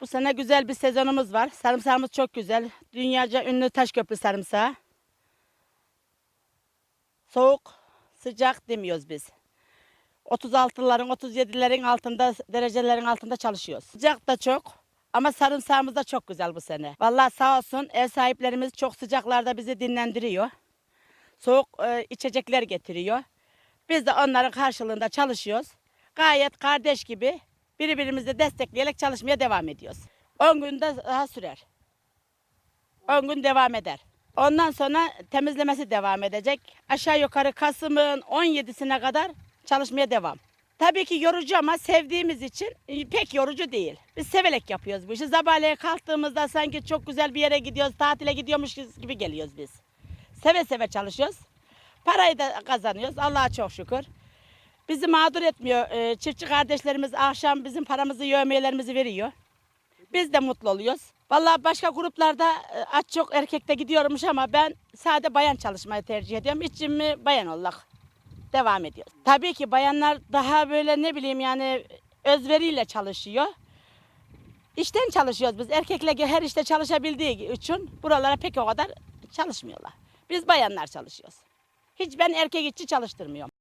Bu sene güzel bir sezonumuz var. Sarımsağımız çok güzel. Dünyaca ünlü Taşköprü sarımsağı. Soğuk, sıcak demiyoruz biz. 36'ların, 37'lerin altında, derecelerin altında çalışıyoruz. Sıcak da çok ama sarımsağımız da çok güzel bu sene. Vallahi sağ olsun ev sahiplerimiz çok sıcaklarda bizi dinlendiriyor. Soğuk e, içecekler getiriyor. Biz de onların karşılığında çalışıyoruz. Gayet kardeş gibi birbirimizi destekleyerek çalışmaya devam ediyoruz. 10 günde daha sürer. 10 gün devam eder. Ondan sonra temizlemesi devam edecek. Aşağı yukarı Kasım'ın 17'sine kadar çalışmaya devam. Tabii ki yorucu ama sevdiğimiz için e, pek yorucu değil. Biz severek yapıyoruz bu işi. Sabahleyin kalktığımızda sanki çok güzel bir yere gidiyoruz, tatile gidiyormuş gibi geliyoruz biz. Seve seve çalışıyoruz. Parayı da kazanıyoruz. Allah'a çok şükür. Bizi mağdur etmiyor. Ee, Çiftçi kardeşlerimiz akşam bizim paramızı, yövmeyelerimizi veriyor. Biz de mutlu oluyoruz. Vallahi başka gruplarda e, az çok erkekte gidiyormuş ama ben sade bayan çalışmayı tercih ediyorum. İçimi bayan olarak devam ediyoruz. Tabii ki bayanlar daha böyle ne bileyim yani özveriyle çalışıyor. İşten çalışıyoruz biz. Erkekler her işte çalışabildiği için buralara pek o kadar çalışmıyorlar. Biz bayanlar çalışıyoruz. Hiç ben erkek işçi çalıştırmıyorum.